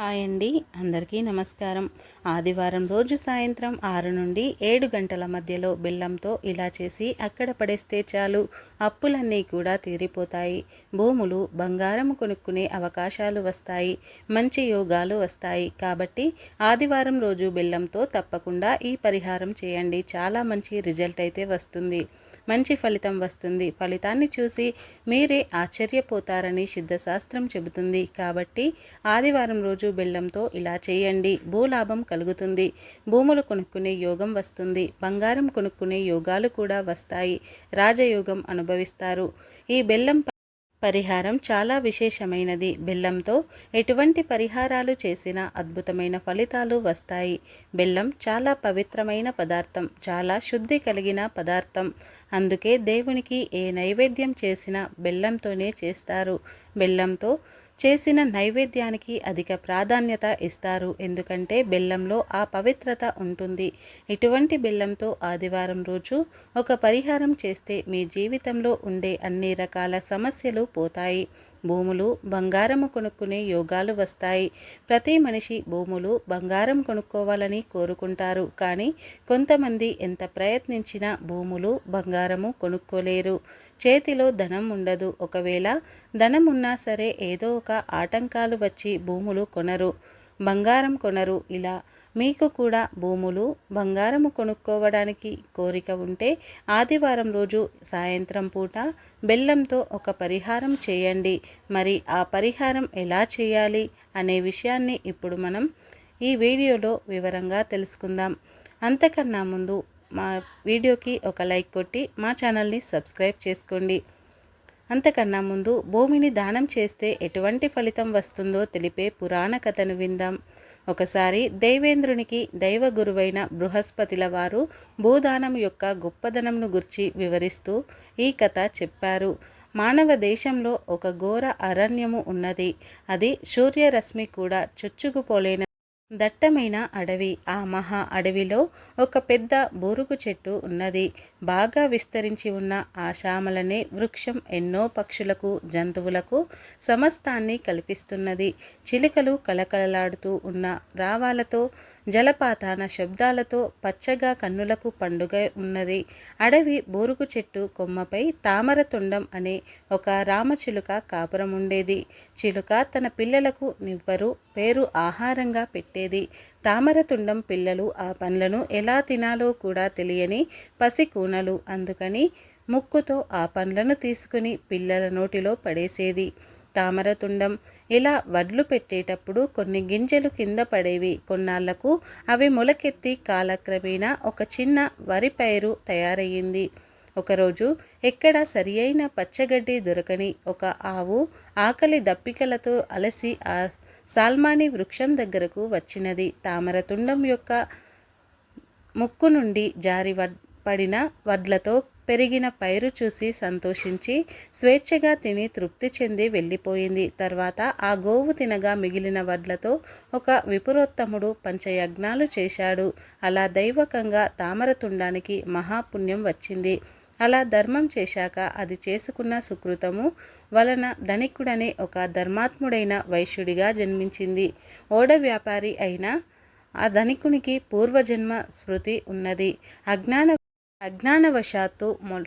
Hi అండి. అందరికీ నమస్కారం. ఆదివారం రోజు సాయంత్రం ఆరు నుండి ఏడు గంటల మధ్యలో బెల్లంతో ఇలా చేసి అక్కడ పడేస్తే చాలు. అప్పులన్నీ కూడా తీరిపోతాయి. భూములు బంగారం కొనుక్కునే అవకాశాలు వస్తాయి. మంచి యోగాలు వస్తాయి. కాబట్టి ఆదివారం రోజు బెల్లంతో తప్పకుండా ఈ పరిహారం చేయండి. చాలా మంచి రిజల్ట్ అయితే వస్తుంది. మంచి ఫలితం వస్తుంది. ఫలితాన్ని చూసి మీరే ఆశ్చర్యపోతారని సిద్ధశాస్త్రం చెబుతుంది. కాబట్టి ఆదివారం రోజు బెల్లంతో ఇలా చేయండి. భూలాభం కలుగుతుంది. భూములు కొనుక్కునే యోగం వస్తుంది. బంగారం కొనుక్కునే యోగాలు కూడా వస్తాయి. రాజయోగం అనుభవిస్తారు. ఈ బెల్లం పరిహారం చాలా విశేషమైనది. బెల్లంతో ఎటువంటి పరిహారాలు చేసినా అద్భుతమైన ఫలితాలు వస్తాయి. బెల్లం చాలా పవిత్రమైన పదార్థం చాలా శుద్ధి కలిగిన పదార్థం. అందుకే దేవునికి ఏ నైవేద్యం చేసినా బెల్లంతోనే చేస్తారు. బెల్లంతో చేసిన నైవేద్యానికి అధిక ప్రాధాన్యత ఇస్తారు. ఎందుకంటే బెల్లంలో ఆ పవిత్రత ఉంటుంది. ఇటువంటి బెల్లంతో ఆదివారం రోజు ఒక పరిహారం చేస్తే మీ జీవితంలో ఉండే అన్ని రకాల సమస్యలు పోతాయి. భూములు బంగారము కొనుక్కునే యోగాలు వస్తాయి. ప్రతి మనిషి భూములు బంగారం కొనుక్కోవాలని కోరుకుంటారు. కానీ కొంతమంది ఎంత ప్రయత్నించినా భూములు బంగారము కొనుక్కోలేరు. చేతిలో ధనం ఉండదు. ఒకవేళ ధనం ఉన్నా సరే ఏదో ఒక ఆటంకాలు వచ్చి భూములు కొనరు. బంగారం కొనరు. ఇలా మీకు కూడా భూములు బంగారము కొనుక్కోవడానికి కోరిక ఉంటే ఆదివారం రోజు సాయంత్రం పూట బెల్లంతో ఒక పరిహారం చేయండి. మరి ఆ పరిహారం ఎలా చేయాలి అనే విషయాన్ని ఇప్పుడు మనం ఈ వీడియోలో వివరంగా తెలుసుకుందాం. అంతకన్నా ముందు మా వీడియోకి ఒక లైక్ కొట్టి మా ఛానల్ని సబ్స్క్రైబ్ చేసుకోండి. అంతకన్నా ముందు భూమిని దానం చేస్తే ఎటువంటి ఫలితం వస్తుందో తెలిపే పురాణ కథను విందాం. ఒకసారి దైవేంద్రునికి దైవ గురువైన బృహస్పతిల వారు భూదానం యొక్క గొప్పదనంను గుర్చి వివరిస్తూ ఈ కథ చెప్పారు. మానవ దేశంలో ఒక ఘోర అరణ్యము ఉన్నది. అది సూర్యరశ్మి కూడా చొచ్చుకుపోలేన దట్టమైన అడవి ఆ మహా అడవిలో ఒక పెద్ద బూరుగు చెట్టు ఉన్నది. బాగా విస్తరించి ఉన్న ఆ శామలనే వృక్షం ఎన్నో పక్షులకు జంతువులకు సమస్తాన్ని కల్పిస్తున్నది. చిలుకలు కలకలలాడుతూ ఉన్న రావాలతో జలపాతాన శబ్దాలతో పచ్చగా కన్నులకు పండుగ ఉన్నది. అడవి బోరుకు చెట్టు కొమ్మపై తామర తుండం అనే ఒక రామచిలుక కాపురం ఉండేది చిలుక తన పిల్లలకు నివ్వరు పేరు ఆహారంగా పెట్టేది. తామరతుండం పిల్లలు ఆ పండ్లను ఎలా తినాలో కూడా తెలియని పసికూనలు. అందుకని ముక్కుతో ఆ పండ్లను తీసుకుని పిల్లల నోటిలో పడేసేది. తామరతుండం. ఇలా వడ్లు పెట్టేటప్పుడు కొన్ని గింజలు కింద పడేవి. కొన్నాళ్ళకు అవి మొలకెత్తి కాలక్రమేణా ఒక చిన్న వరి పైరు తయారయ్యింది. ఒకరోజు ఎక్కడ సరి అయిన పచ్చగడ్డి దొరకని ఒక ఆవు ఆకలి దప్పికలతో అలసి ఆ సాల్మాని వృక్షం దగ్గరకు వచ్చినది. తామరతుండం యొక్క ముక్కు నుండి జారి పడిన వడ్లతో పెరిగిన పైరు చూసి సంతోషించి స్వేచ్ఛగా తిని తృప్తి చెంది వెళ్ళిపోయింది. తర్వాత ఆ గోవు తినగా మిగిలిన వడ్లతో ఒక విపురోత్తముడు పంచయజ్ఞాలు చేశాడు. అలా దైవకంగా తామరతుండానికి మహాపుణ్యం వచ్చింది. అలా ధర్మం చేశాక అది చేసుకున్న సుకృతము వలన ధనికుడనే ఒక ధర్మాత్ముడైన వైశ్యుడిగా జన్మించింది. ఓడ వ్యాపారి అయిన ఆ ధనికునికి పూర్వజన్మ స్మృతి ఉన్నది. అజ్ఞాన అజ్ఞానవశాత్తు మొ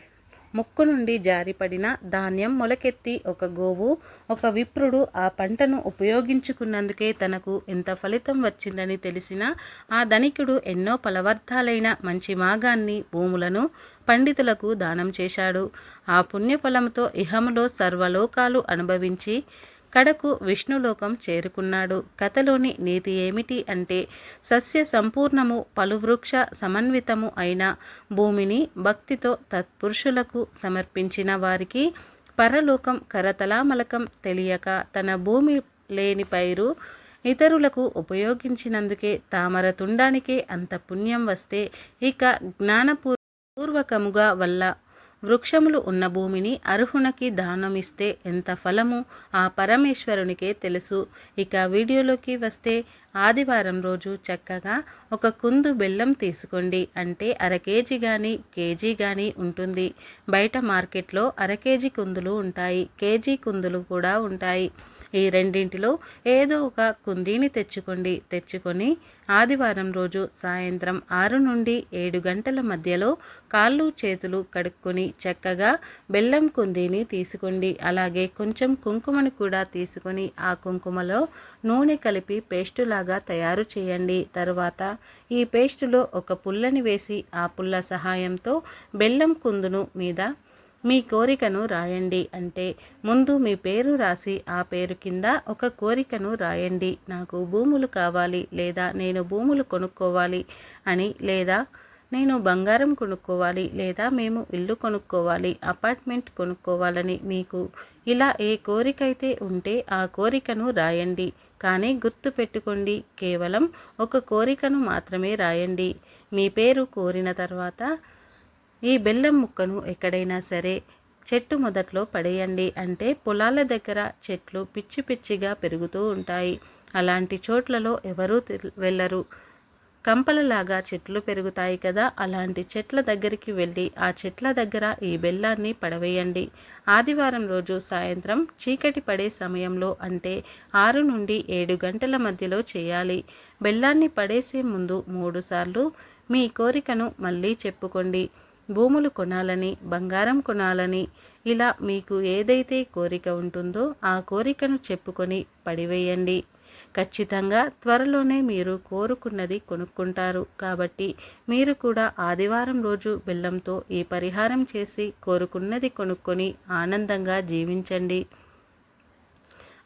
ముక్కు నుండి జారిపడిన ధాన్యం మొలకెత్తి ఒక గోవు ఒక విప్రుడు ఆ పంటను ఉపయోగించుకున్నందుకే తనకు ఎంత ఫలితం వచ్చిందని తెలిసిన ఆ ధనికుడు ఎన్నో ఫలవర్ధాలైన మంచి మాగాన్ని భూములను పండితులకు దానం చేశాడు. ఆ పుణ్యఫలంతో ఇహములో సర్వలోకాలు అనుభవించి కడకు విష్ణులోకం చేరుకున్నాడు. కథలోని నీతి ఏమిటి అంటే సస్య సంపూర్ణము పలువృక్ష సమన్వితము అయిన భూమిని భక్తితో తత్పురుషులకు సమర్పించిన వారికి పరలోకం కరతలామలకం తెలియక తన భూమి లేని పైరు ఇతరులకు ఉపయోగించినందుకే తామర తుండానికే అంత పుణ్యం వస్తే ఇక జ్ఞానపూర్వకముగా వల్ల వృక్షములు ఉన్న భూమిని అర్హునకి దానమిస్తే ఎంత ఫలము ఆ పరమేశ్వరునికే తెలుసు. ఇక వీడియోలోకి వస్తే ఆదివారం రోజు చక్కగా ఒక కుందు బెల్లం తీసుకోండి. అంటే అర కేజీ కానీ కేజీ కానీ ఉంటుంది. బయట మార్కెట్లో అర కేజీ కుందులు ఉంటాయి. కేజీ కుందులు కూడా ఉంటాయి. ఈ రెండింటిలో ఏదో ఒక కుందీని తెచ్చుకోండి. తెచ్చుకొని ఆదివారం రోజు సాయంత్రం ఆరు నుండి ఏడు గంటల మధ్యలో కాళ్ళు చేతులు కడుక్కొని చక్కగా బెల్లం కుందీని తీసుకోండి. అలాగే కొంచెం కుంకుమను కూడా తీసుకొని ఆ కుంకుమలో నూనె కలిపి పేస్టులాగా తయారు చేయండి. తరువాత ఈ పేస్టులో ఒక పుల్లని వేసి ఆ పుల్ల సహాయంతో బెల్లం కుందును మీద మీ కోరికను రాయండి అంటే ముందు మీ పేరు రాసి ఆ పేరు కింద ఒక కోరికను రాయండి. నాకు భూములు కావాలి లేదా నేను భూములు కొనుక్కోవాలి అని లేదా నేను బంగారం కొనుక్కోవాలి లేదా మేము ఇల్లు కొనుక్కోవాలి అపార్ట్మెంట్ కొనుక్కోవాలని మీకు ఇలా ఏ కోరిక అయితే ఉంటే ఆ కోరికను రాయండి. కానీ గుర్తు పెట్టుకోండి కేవలం ఒక కోరికను మాత్రమే రాయండి. మీ పేరు కోరిన తర్వాత ఈ బెల్లం ముక్కను ఎక్కడైనా సరే చెట్టు మొదట్లో పడేయండి అంటే పొలాల దగ్గర చెట్లు పిచ్చి పిచ్చిగా పెరుగుతూ ఉంటాయి. అలాంటి చోట్లలో ఎవరూ వెళ్ళరు. కంపలలాగా చెట్లు పెరుగుతాయి కదా అలాంటి చెట్ల దగ్గరికి వెళ్ళి ఆ చెట్ల దగ్గర ఈ బెల్లాన్ని పడవేయండి. ఆదివారం రోజు సాయంత్రం చీకటి పడే సమయంలో అంటే ఆరు నుండి ఏడు గంటల మధ్యలో చేయాలి. బెల్లాన్ని పడేసే ముందు మూడుసార్లు మీ కోరికను మళ్ళీ చెప్పుకోండి. భూములు కొనాలని బంగారం కొనాలని ఇలా మీకు ఏదైతే కోరిక ఉంటుందో ఆ కోరికను చెప్పుకొని పడివేయండి. ఖచ్చితంగా త్వరలోనే మీరు కోరుకున్నది కొనుక్కుంటారు. కాబట్టి మీరు కూడా ఆదివారం రోజు బెల్లంతో ఈ పరిహారం చేసి కోరుకున్నది కొనుక్కొని ఆనందంగా జీవించండి.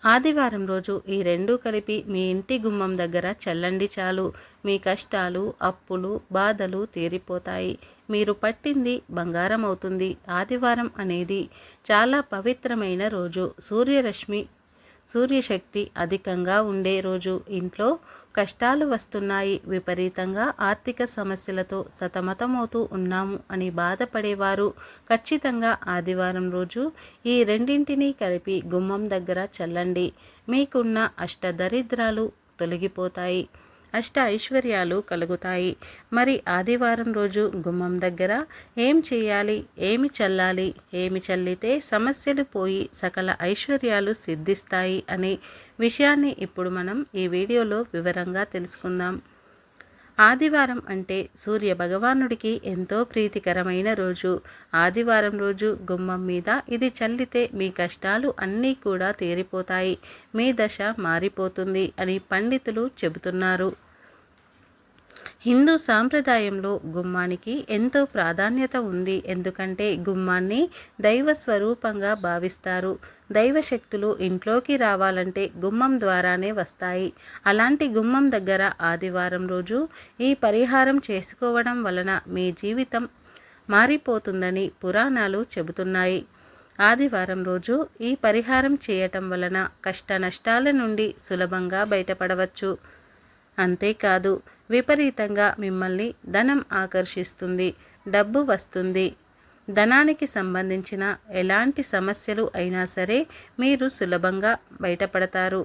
ఆదివారం రోజు ఈ రెండు కలిపి మీ ఇంటి గుమ్మం దగ్గర చల్లండి చాలు. మీ కష్టాలు అప్పులు బాధలు తీరిపోతాయి. మీరు పట్టింది బంగారం అవుతుంది ఆదివారం అనేది చాలా పవిత్రమైన రోజు. సూర్యరశ్మి సూర్యశక్తి అధికంగా ఉండే రోజు. ఇంట్లో కష్టాలు వస్తున్నాయి. విపరీతంగా ఆర్థిక సమస్యలతో సతమతమవుతూ ఉన్నాము అని బాధపడేవారు. ఖచ్చితంగా ఆదివారం రోజు ఈ రెండింటినీ కలిపి గుమ్మం దగ్గర చల్లండి. మీకున్న అష్టదరిద్రాలు తొలగిపోతాయి. అష్ట ఐశ్వర్యాలు కలుగుతాయి. మరి ఆదివారం రోజు గుమ్మం దగ్గర ఏం చేయాలి? ఏమి చల్లాలి? ఏమి చల్లితే సమస్యలు పోయి సకల ఐశ్వర్యాలు సిద్ధిస్తాయి అనే విషయాన్ని ఇప్పుడు మనం ఈ వీడియోలో వివరంగా తెలుసుకుందాం. ఆదివారం అంటే సూర్య భగవానుడికి ఎంతో ప్రీతికరమైన రోజు. ఆదివారం రోజు గుమ్మం మీద ఇది చల్లితే మీ కష్టాలు అన్నీ కూడా తీరిపోతాయి. మీ దశ మారిపోతుంది అని పండితులు చెబుతున్నారు. హిందూ సాంప్రదాయంలో గుమ్మానికి ఎంతో ప్రాధాన్యత ఉంది. ఎందుకంటే గుమ్మాన్ని దైవ స్వరూపంగా భావిస్తారు. దైవశక్తులు ఇంట్లోకి రావాలంటే గుమ్మం ద్వారానే వస్తాయి. అలాంటి గుమ్మం దగ్గర ఆదివారం రోజు ఈ పరిహారం చేసుకోవడం వలన మీ జీవితం మారిపోతుందని పురాణాలు చెబుతున్నాయి. ఆదివారం రోజు ఈ పరిహారం చేయటం వలన కష్ట నష్టాల నుండి సులభంగా బయటపడవచ్చు. అంతేకాదు విపరీతంగా మిమ్మల్ని ధనం ఆకర్షిస్తుంది డబ్బు వస్తుంది. ధనానికి సంబంధించిన ఎలాంటి సమస్యలు అయినా సరే మీరు సులభంగా బయటపడతారు.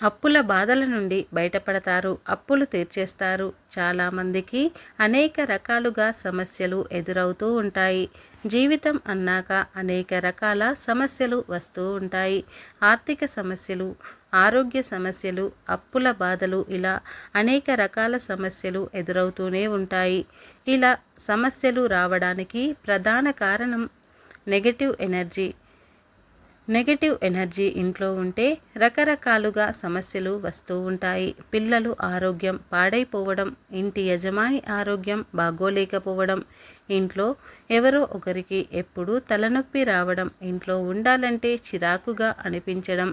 అప్పుల బాధల నుండి బయటపడతారు అప్పులు తీర్చేస్తారు. చాలామందికి అనేక రకాలుగా సమస్యలు ఎదురవుతూ ఉంటాయి. జీవితం అన్నాక అనేక రకాల సమస్యలు వస్తూ ఉంటాయి. ఆర్థిక సమస్యలు ఆరోగ్య సమస్యలు అప్పుల బాధలు ఇలా అనేక రకాల సమస్యలు ఎదురవుతూనే ఉంటాయి. ఇలా సమస్యలు రావడానికి ప్రధాన కారణం నెగటివ్ ఎనర్జీ. నెగటివ్ ఎనర్జీ ఇంట్లో ఉంటే రకరకాలుగా సమస్యలు వస్తూ ఉంటాయి. పిల్లలు ఆరోగ్యం పాడైపోవడం ఇంటి యజమాని ఆరోగ్యం బాగోలేకపోవడం ఇంట్లో ఎవరో ఒకరికి ఎప్పుడూ తలనొప్పి రావడం ఇంట్లో ఉండాలంటే చిరాకుగా అనిపించడం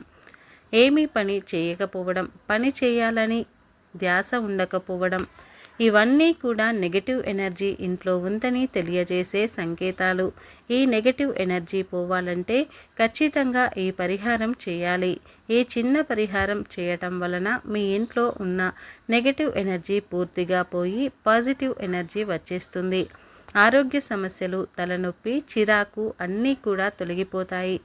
ఏమీ పని చేయకపోవడం పని చేయాలని ధ్యాస ఉండకపోవడం ఇవన్నీ కూడా నెగటివ్ ఎనర్జీ ఇంట్లో ఉందని తెలియజేసే సంకేతాలు. ఈ నెగటివ్ ఎనర్జీ పోవాలంటే ఖచ్చితంగా ఈ పరిహారం చేయాలి. ఈ చిన్న పరిహారం చేయటం వలన మీ ఇంట్లో ఉన్న నెగటివ్ ఎనర్జీ పూర్తిగా పోయి పాజిటివ్ ఎనర్జీ వచ్చేస్తుంది. ఆరోగ్య సమస్యలు తలనొప్పి చిరాకు అన్నీ కూడా తొలగిపోతాయి.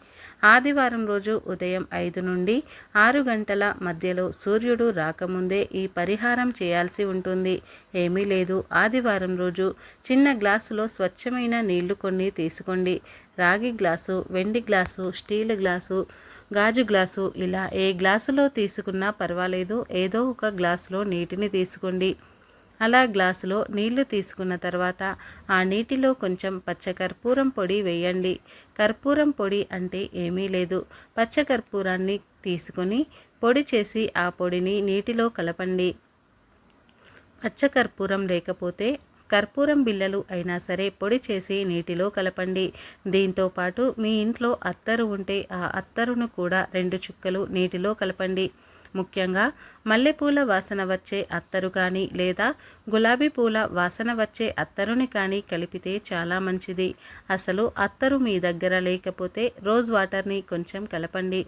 ఆదివారం రోజు ఉదయం ఐదు నుండి ఆరు గంటల మధ్యలో సూర్యుడు రాకముందే ఈ పరిహారం చేయాల్సి ఉంటుంది. ఏమీ లేదు. ఆదివారం రోజు చిన్న గ్లాసులో స్వచ్ఛమైన నీళ్ళు కొన్ని తీసుకోండి. రాగి గ్లాసు వెండి గ్లాసు స్టీల్ గ్లాసు గాజు గ్లాసు ఇలా ఏ గ్లాసులో తీసుకున్నా పర్వాలేదు. ఏదో ఒక గ్లాసులో నీటిని తీసుకోండి. అలా గ్లాసులో నీళ్ళు తీసుకున్న తర్వాత ఆ నీటిలో కొంచెం పచ్చ కర్పూరం పొడి వేయండి. కర్పూరం పొడి అంటే ఏమీ లేదు. పచ్చకర్పూరాన్ని తీసుకొని పొడి చేసి ఆ పొడిని నీటిలో కలపండి. పచ్చకర్పూరం లేకపోతే కర్పూరం బిళ్ళలు అయినా సరే పొడి చేసి నీటిలో కలపండి. దీంతో పాటు మీ ఇంట్లో అత్తరు ఉంటే ఆ అత్తరును కూడా రెండు చుక్కలు నీటిలో కలపండి. ముఖ్యంగా మల్లెపూల వాసన వచ్చే అత్తరు కానీ లేదా గులాబీ పూల వాసన వచ్చే అత్తరుని కానీ కలిపితే చాలా మంచిది. అసలు అత్తరు మీ దగ్గర లేకపోతే రోజ్ వాటర్ని కొంచెం కలపండి.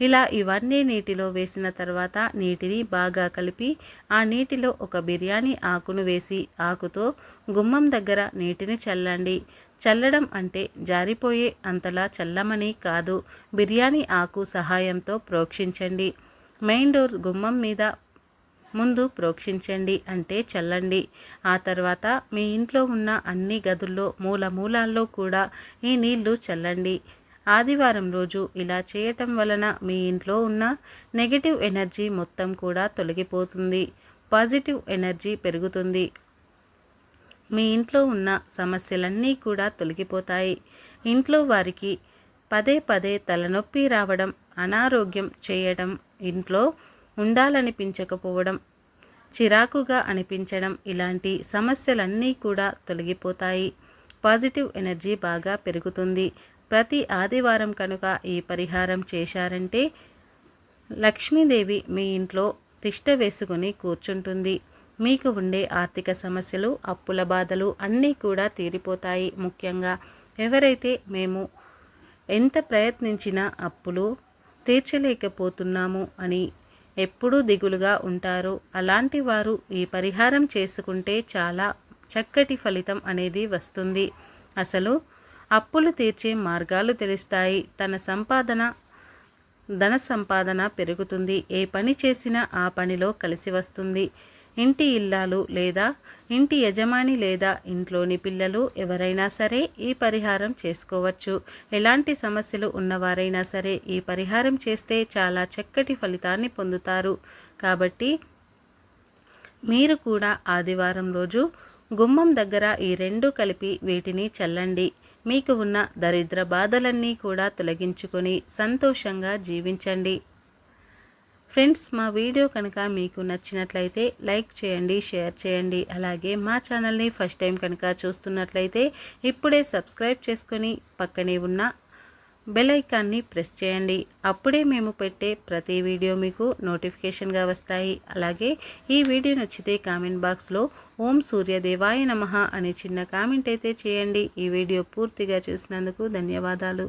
ఇలా ఇవన్నీ నీటిలో వేసిన తర్వాత నీటిని బాగా కలిపి ఆ నీటిలో ఒక బిర్యానీ ఆకును వేసి ఆకుతో గుమ్మం దగ్గర నీటిని చల్లండి. చల్లడం అంటే జారిపోయే అంతలా చల్లమని కాదు. బిర్యానీ ఆకు సహాయంతో ప్రోక్షించండి. మెయిన్ డోర్ గుమ్మం మీద ముందు ప్రోక్షించండి అంటే చల్లండి. ఆ తర్వాత మీ ఇంట్లో ఉన్న అన్ని గదుల్లో మూల మూలాల్లో కూడా ఈ నీళ్ళు చల్లండి. ఆదివారం రోజు ఇలా చేయటం వలన మీ ఇంట్లో ఉన్న నెగిటివ్ ఎనర్జీ మొత్తం కూడా తొలగిపోతుంది. పాజిటివ్ ఎనర్జీ పెరుగుతుంది. మీ ఇంట్లో ఉన్న సమస్యలన్నీ కూడా తొలగిపోతాయి. ఇంట్లో వారికి పదే పదే తలనొప్పి రావడం అనారోగ్యం చేయడం ఇంట్లో ఉండాలనిపించకపోవడం చిరాకుగా అనిపించడం ఇలాంటి సమస్యలన్నీ కూడా తొలగిపోతాయి. పాజిటివ్ ఎనర్జీ బాగా పెరుగుతుంది. ప్రతి ఆదివారం కనుక ఈ పరిహారం చేశారంటే లక్ష్మీదేవి మీ ఇంట్లో తిష్ట వేసుకుని కూర్చుంటుంది. మీకు ఉండే ఆర్థిక సమస్యలు అప్పుల బాధలు అన్నీ కూడా తీరిపోతాయి ముఖ్యంగా. ఎవరైతే మేము ఎంత ప్రయత్నించినా అప్పులు తీర్చలేకపోతున్నాము అని ఎప్పుడూ దిగులుగా ఉంటారు. అలాంటి వారు ఈ పరిహారం చేసుకుంటే చాలా చక్కటి ఫలితం అనేది వస్తుంది. అసలు అప్పులు తీర్చే మార్గాలు తెలుస్తాయి. తన సంపాదన ధన సంపాదన పెరుగుతుంది. ఏ పని చేసినా ఆ పనిలో కలిసి వస్తుంది. ఇంటి ఇల్లాలు లేదా ఇంటి యజమాని లేదా ఇంట్లోని పిల్లలు ఎవరైనా సరే ఈ పరిహారం చేసుకోవచ్చు. ఎలాంటి సమస్యలు ఉన్నవారైనా సరే ఈ పరిహారం చేస్తే చాలా చక్కటి ఫలితాన్ని పొందుతారు. కాబట్టి మీరు కూడా ఆదివారం రోజు గుమ్మం దగ్గర ఈ రెండు కలిపి వీటిని చల్లండి. మీకు ఉన్న దరిద్ర బాధలన్నీ కూడా తొలగించుకొని సంతోషంగా జీవించండి. ఫ్రెండ్స్ మా వీడియో కనుక మీకు నచ్చినట్లయితే లైక్ చేయండి షేర్ చేయండి. అలాగే మా ఛానల్ని ఫస్ట్ టైం కనుక చూస్తున్నట్లయితే ఇప్పుడే సబ్స్క్రైబ్ చేసుకొని పక్కనే ఉన్న బెల్ ఐకాన్ని ప్రెస్ చేయండి. అప్పుడే మేము పెట్టే ప్రతి వీడియో మీకు నోటిఫికేషన్గా వస్తాయి. అలాగే ఈ వీడియో నచ్చితే కామెంట్ బాక్స్లో ఓం సూర్యదేవాయ నమ అనే చిన్న కామెంట్ అయితే చేయండి. ఈ వీడియో పూర్తిగా చూసినందుకు ధన్యవాదాలు.